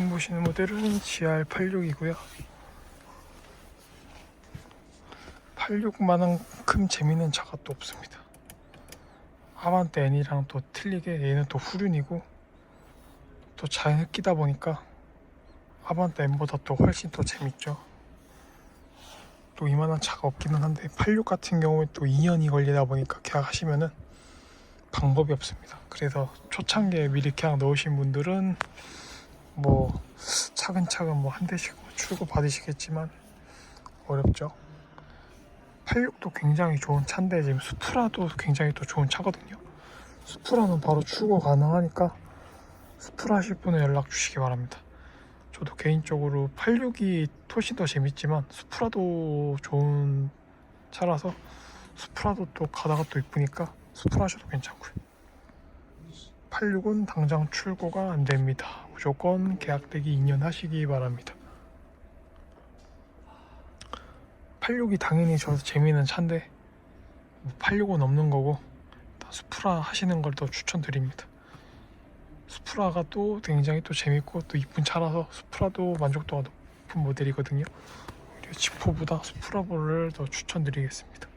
지금 보시는 모델은 GR86이고요. 86만큼 재밌는 차가 또 없습니다. 아반떼 N이랑 또 틀리게 얘는 또 후륜이고 또 자연 흡기다 보니까 아반떼 N보다 또 훨씬 더 재밌죠. 또 이만한 차가 없기는 한데 86 같은 경우에 또 2년이 걸리다 보니까 계약하시면은 방법이 없습니다. 그래서 초창기에 미리 계약 넣으신 분들은 뭐 차근차근 뭐 한 대씩 출고 받으시겠지만 어렵죠. 86도 굉장히 좋은 차인데 지금 수프라도 굉장히 또 좋은 차거든요. 수프라는 바로 출고 가능하니까 수프라 하실 분은 연락 주시기 바랍니다. 저도 개인적으로 86이 훨씬 더 재밌지만 수프라도 좋은 차라서 수프라도 또 가다가 또 이쁘니까 수프라 하셔도 괜찮고요. 86은 당장 출고가 안 됩니다. 무조건 계약되기 2년 하시기 바랍니다. 86이 당연히 저 재미있는 차인데 86은 없는 거고 다 수프라 하시는 걸 더 추천드립니다. 수프라가 또 굉장히 또 재밌고 또 이쁜 차라서 수프라도 만족도가 높은 모델이거든요. 오히려 지포보다 수프라보를 더 추천드리겠습니다.